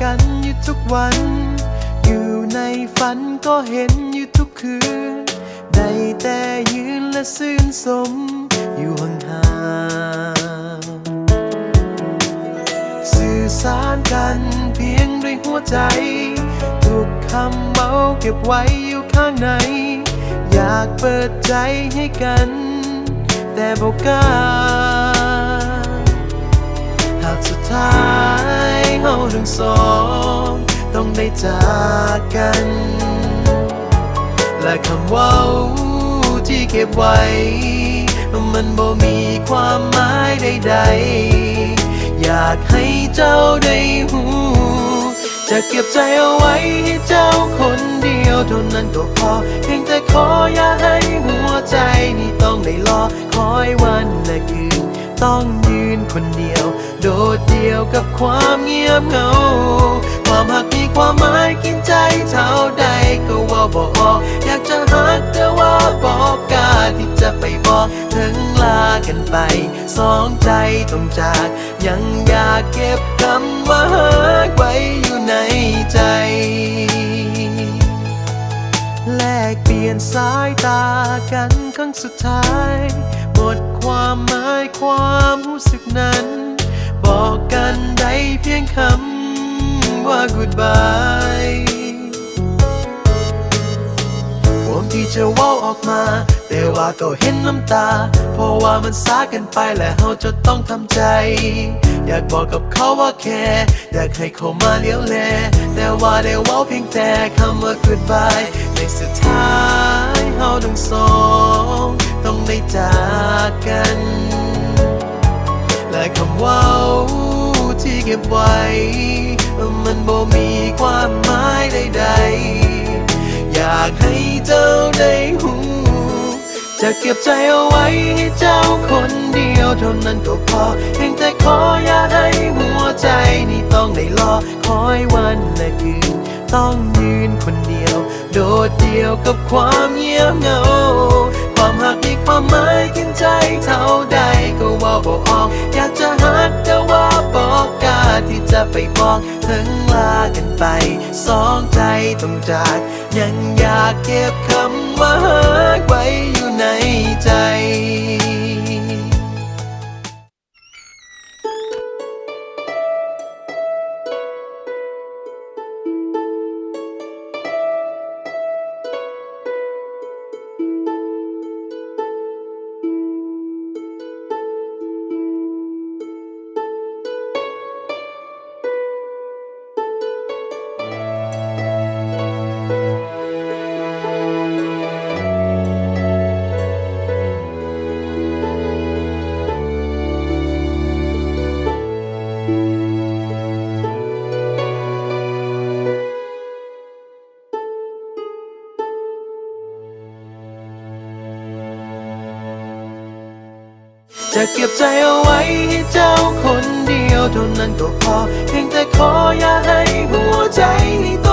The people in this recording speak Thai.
กันอยู่ทุกวัน อยู่ในฝันก็เห็นอยู่ทุกคืนใดแต่ยืนและซื่นสม อยู่ห่างๆสื่อสารกันเพียงด้วยหัวใจ ทุกคำเมาเก็บไว้อยู่ข้างใน อยากเปิดใจให้กัน แต่บอกกา ทั้งสอง ต้องได้จากกัน และคำว่าที่เก็บไว้ มันบ่มีความหมายใดๆ อยากให้เจ้าได้หูจะเก็บใจเอาไว้ให้เจ้าคนเดียวเท่านั้นก็พอ เพียงแต่ขออย่าให้หัวใจนี่ต้องได้รอคอยวันและคืนต้องยืนคนเดียว โดดเดี่ยวกับความเงียบเหงา ความหักมีความหมายกินใจเท่าใดก็ว่าบอกอยากจะหักแต่ว่าบอกกาที่จะไปบอกถึงลากันไป สองใจต้องจาก ยังอยากเก็บคำว่าหักไว้อยู่ในใจแลกเปลี่ยนสายตากันครั้งสุดท้าย หมดความหมายความรู้สึกนั้น บอกกันได้เพียงคำว่า goodbye ผมที่จะว่าออกมา แต่ว่าก็เห็นน้ำตา เพราะว่ามันสากันไปและเราจะต้องทำใจ อยากบอกกับเขาว่าแค่อยากให้เขามาเลี้ยวแล แต่ว่าได้ว่าเพียงแต่คำว่า goodbye ในสุดท้ายเราทั้งสอง ต้องได้จากกัน และคำว่าที่เก็บไว้ มันบ่มีความหมายใดๆ อยากให้เจ้าได้หูจะเก็บใจเอาไว้ให้เจ้าคนเดียวเท่านั้นก็พอเพียงแต่ขออย่าให้หัวใจนี่ต้องได้รอคอยวันและคืนต้องยืนคนเดียว โดดเดี่ยวกับความเงียบเหงา ความหักมีความหมายกินใจเท่าใด อกอยากจะหักแต่ว่าบอกกาที่จะไปบอกถึงลากันไป สองใจต้องจาก ยังอยากเก็บคำว่าหักไว้อยู่ในใจ จะเก็บใจเอาไว้ให้เจ้าคนเดียวเท่านั้นก็พอ เพียงแต่ขออย่าให้หัวใจต